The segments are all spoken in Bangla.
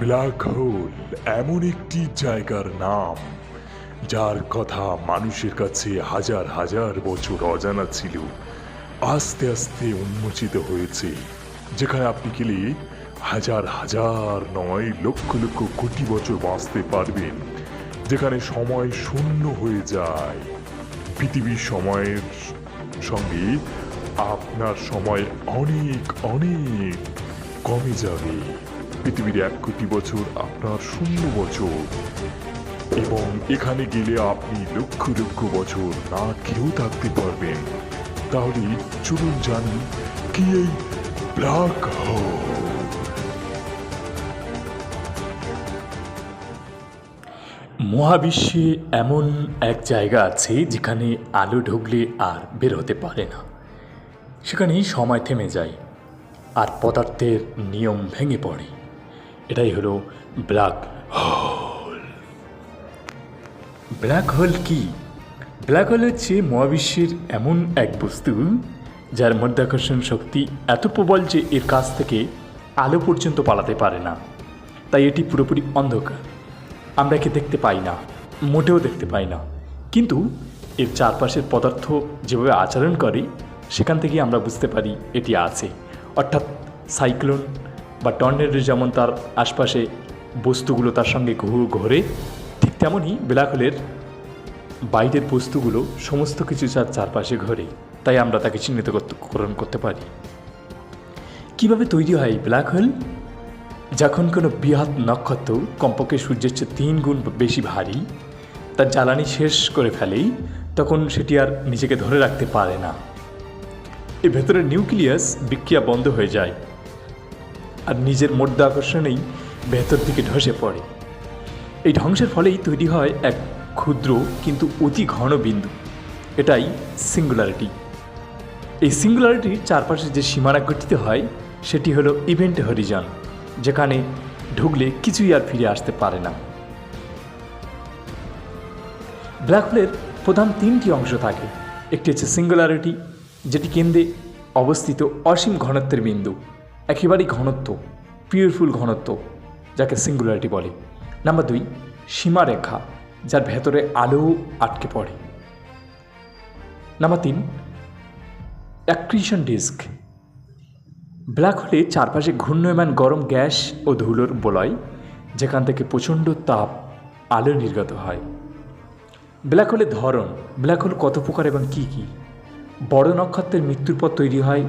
ব্ল্যাক হোল এমন একটি জায়গার নাম, যার কথা মানুষের কাছে হাজার হাজার বছর অজানা ছিল, আস্তে আস্তে উন্মোচিত হয়েছে, যেখানে আপনি গেলে হাজার হাজার নয় লক্ষ লক্ষ কোটি বছর বাঁচতে পারবেন, যেখানে সময় শূন্য হয়ে যায়। পৃথিবীর সময়ের সঙ্গে আপনার সময় অনেক অনেক কমে যাবে। পৃথিবীর এক কোটি বছর আপনার শূন্য বছর। এবং এখানে গেলে আপনি লক্ষ লক্ষ বছর না খেয়েও থাকতে পারবেন। তাহলে চলুন জানি কি এই ব্ল্যাক মহাবিশ্বে এমন এক জায়গা আছে যেখানে আলো ঢুকলে আর বের হতে পারে না। সেখানে সময় থেমে যায়, আর পদার্থের নিয়ম ভেঙে পড়ে। এটাই হলো ব্ল্যাক হোল। ব্ল্যাক হোল কি? ব্ল্যাক হোল হচ্ছে মহাবিশ্বের এমন এক বস্তু যার মধ্যাকর্ষণ শক্তি এত প্রবল যে এর কাছ থেকে আলো পর্যন্ত পালাতে পারে না। তাই এটি পুরোপুরি অন্ধকার। আমরা একে দেখতে পাই না, মোটেও দেখতে পাই না। কিন্তু এর চারপাশের পদার্থ যেভাবে আচরণ করে, সেখান থেকে আমরা বুঝতে পারি এটি আছে। অর্থাৎ সাইক্লোন বা টর্নেডো যেমন তার আশপাশে বস্তুগুলো তার সঙ্গে ঘুর, ঠিক তেমনই ব্ল্যাক হোলের বাইরের বস্তুগুলো সমস্ত কিছু যার চারপাশে ঘোরে। তাই আমরা তাকে চিহ্নিতকরণ করতে পারি। কীভাবে তৈরি হয় ব্ল্যাক হোল যখন কোনো বৃহৎ নক্ষত্র কমপক্ষে সূর্যের চেয়ে তিন গুণ বেশি ভারী, তার জ্বালানি শেষ করে ফেলেই তখন সেটি আর নিজেকে ধরে রাখতে পারে না। এর ভেতরের নিউক্লিয়াস বিক্রিয়া বন্ধ হয়ে যায়। আর নিজের মধ্য আকর্ষণেই ভেতর দিকে ধসে পড়ে। এই ধ্বংসের ফলেই তৈরি হয় এক ক্ষুদ্র কিন্তু অতি ঘন বিন্দু। এটাই সিঙ্গুলারিটি এই সিঙ্গুলারিটির চারপাশে যে সীমানা গঠিত হয়, সেটি হলো ইভেন্ট হরিজন যেখানে ঢুকলে কিছুই আর ফিরে আসতে পারে না। ব্ল্যাক হোলের প্রধান তিনটি অংশ থাকে। একটি হচ্ছে সিঙ্গুলারিটি যেটি কেন্দ্রে অবস্থিত অসীম ঘনত্বের বিন্দু। একেবারেই ঘনত্ব পিওরফুল ঘনত্ব, যাকে সিঙ্গুলারিটি বলে। নাম্বার দুই, সীমারেখা, যার ভেতরে আলো আটকে পড়ে। নাম্বার তিন অ্যাক্রিশন ডিস্ক ব্ল্যাক হোলে চারপাশে ঘূর্ণয়মান গরম গ্যাস ও ধুলোর বলয়, যেখান থেকে প্রচণ্ড তাপ, আলো নির্গত হয়। ব্ল্যাক হোলের ধরন ব্ল্যাক হোল কত প্রকার এবং কী কী? বড় নক্ষত্রের মৃত্যুর পর তৈরি হয়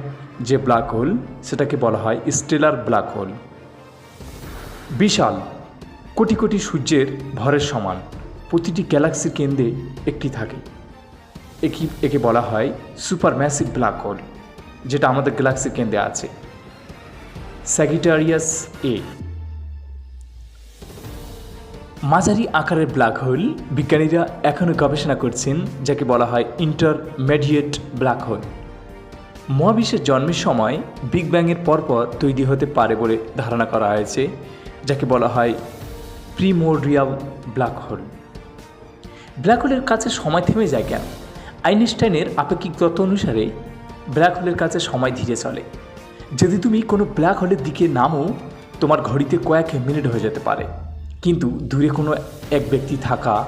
যে ব্ল্যাক হোল সেটাকে বলা হয় স্টেলার ব্ল্যাক হোল বিশাল, কোটি কোটি সূর্যের ভরের সমান, প্রতিটি গ্যালাক্সির কেন্দ্রে একটি থাকে। একে একে বলা হয় সুপার ম্যাসিভ ব্ল্যাক হোল যেটা আমাদের গ্যালাক্সির কেন্দ্রে আছে। স্যাগিটারিয়াস এ মাঝারি আকারের ব্ল্যাক হোল বিজ্ঞানীরা এখনও গবেষণা করছেন, যাকে বলা হয় ইন্টারমেডিয়েট ব্ল্যাক হোল মহাবিশ্বের জন্মের সময় বিগ ব্যাংয়ের পরপর তৈরি হতে পারে বলে ধারণা করা হয়েছে, যাকে বলা হয় প্রিমোরিয়াল ব্ল্যাক হোল ব্ল্যাক হোলের কাছে সময় থেমে যায় কেন? আইনস্টাইনের আপেক্ষিক তত্ত্ব অনুসারে ব্ল্যাক হোলের কাছে সময় ধীরে চলে। যদি তুমি কোনো ব্ল্যাক হোলের দিকে নামো, তোমার ঘড়িতে কয়েক মিনিট হয়ে যেতে পারে। কিন্তু দূরে কোনো এক ব্যক্তি থাকা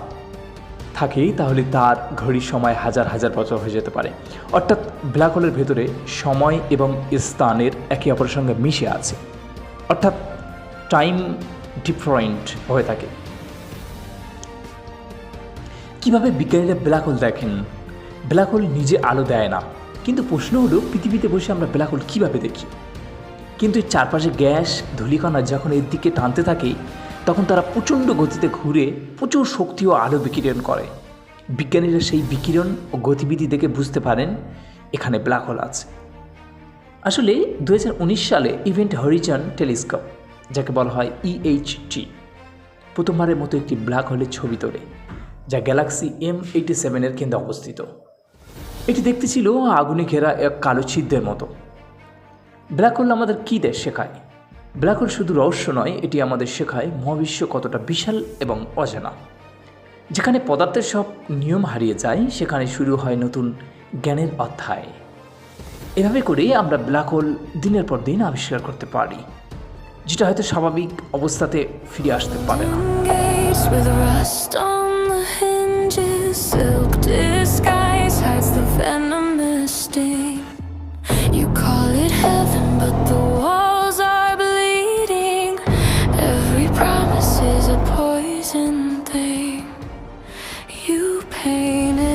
থাকেই, তাহলে তার ঘড়ির সময় হাজার হাজার বছর হয়ে যেতে পারে। অর্থাৎ ব্ল্যাক হোলের ভেতরে সময় এবং স্থানের একে অপরের সঙ্গে মিশে আছে। অর্থাৎ টাইম ডিফারেন্ট হয়ে থাকে। কীভাবে বিজ্ঞানীরা ব্ল্যাক হোল দেখেন? ব্ল্যাক হোল নিজে আলো দেয় না। কিন্তু প্রশ্ন হলো, পৃথিবীতে বসে আমরা ব্ল্যাক হোল কীভাবে দেখি? কিন্তু চারপাশে গ্যাস, ধূলিকণা যখন এর দিকে টানতে থাকে তখন তারা প্রচণ্ড গতিতে ঘুরে প্রচুর শক্তি ও আলো বিকিরণ করে। বিজ্ঞানীরা সেই বিকিরণ ও গতিবিধি দেখে বুঝতে পারেন, এখানে ব্ল্যাক হোল আছে। আসলে দু হাজার উনিশ সালে ইভেন্ট হরিজন টেলিস্কোপ, যাকে বলা হয় E ইএইচটি প্রথমবারের মতো একটি ব্ল্যাক হোলের ছবি তোলে, যা গ্যালাক্সি এম এইটি সেভেনের কেন্দ্রে অবস্থিত। এটি দেখতে ছিল আগুনে ঘেরা এক কালো ছিদ্রের মতো। ব্ল্যাক হোল আমাদের কী দেশ শেখায়? ব্ল্যাক হোল শুধু রহস্য নয়, এটি আমাদের শেখায় মহাবিশ্ব কতটা বিশাল এবং অজানা। যেখানে পদার্থের সব নিয়ম হারিয়ে যায়, সেখানে শুরু হয় নতুন জ্ঞানের অধ্যায়। এভাবে করে আমরা ব্ল্যাক হোল দিনের পর দিন আবিষ্কার করতে পারি, যেটা হয়তো স্বাভাবিক অবস্থাতে ফিরে আসতে পারে না। pain you painted.